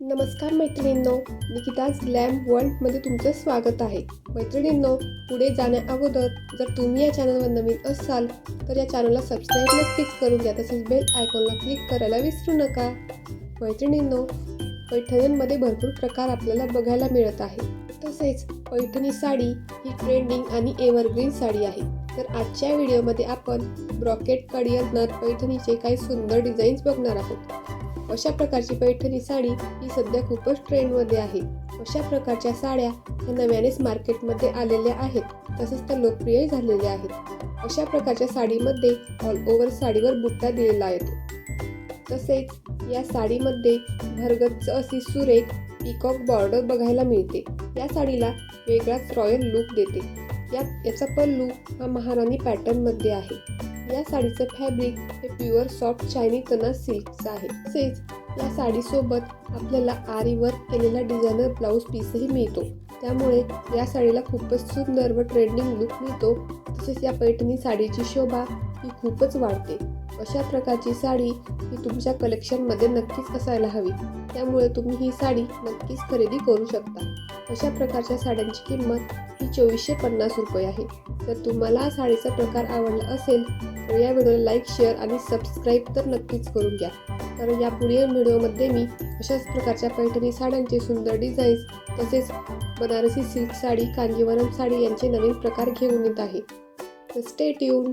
नमस्कार मैत्रिणींनो निकिताज ग्लॅम वर्ल्डमध्ये तुमचं स्वागत आहे. मैत्रिणींनो पुढे जाण्या अगोदर जर तुम्ही या चॅनलवर नवीन असाल तर या चॅनलला सबस्क्राईब नक्कीच करून घ्या तसेच बेल आयकॉनला क्लिक करायला विसरू नका. मैत्रिणींनो पैठणींमध्ये भरपूर प्रकार आपल्याला बघायला मिळत आहे. तसेच पैठणी साडी ही ट्रेंडिंग आणि एव्हरग्रीन साडी आहे. तर आजच्या व्हिडिओमध्ये आपण ब्रॉकेट कडियर पैठणीचे काही सुंदर डिझाईन्स बघणार आहोत. अशा प्रकारची पैठणी साडी ही सध्या खूपच ट्रेंडमध्ये आहे. अशा प्रकारच्या साड्या ह्या नव्यानेच मार्केटमध्ये आलेल्या आहेत. तसेच त्या लोकप्रिय झालेल्या आहेत. अशा प्रकारच्या साडीमध्ये ऑल ओव्हर साडीवर बुट्टा दिलेला येतो. तसेच या साडीमध्ये भरगच्च अशी सुरेख पिकॉक बॉर्डर बघायला मिळते. या साडीला वेगळाच रॉयल लुक देते. या याचा पल्लू हा महाराणी पॅटर्नमध्ये आहे. या साडीचं फॅब्रिक हे प्युअर सॉफ्ट शायनी तना सिल्कचं आहे. तसेच या साडीसोबत आपल्याला आरी वर्क केलेला डिझायनर ब्लाऊज पीसही मिळतो. त्यामुळे या साडीला खूपच सुंदर व ट्रेंडिंग लुक मिळतो. तसेच या पैठणी साडीची शोभा ही खूपच वाढते. अशा प्रकारची साडी ही तुमच्या कलेक्शनमध्ये नक्कीच असायला हवी. त्यामुळे तुम्ही ही साडी नक्कीच खरेदी करू शकता. अशा प्रकारच्या साड्यांची किंमत ही चोवीसशे पन्नास रुपये आहे. जर तुम्हाला हा साडीचा प्रकार आवडला असेल तर या व्हिडिओला लाईक शेअर आणि सबस्क्राईब तर नक्कीच करून घ्या. कारण या पुढील व्हिडिओमध्ये मी अशाच प्रकारच्या पैठणी साड्यांचे सुंदर डिझाईन्स तसेच बनारसी सिल्क साडी कांजीवरम साडी यांचे नवीन प्रकार घेऊन येत आहे. तर स्टे ट्यून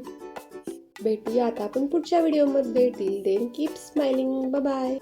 भेटूया. आता आपण पुढच्या व्हिडिओमध्ये till then keep smiling bye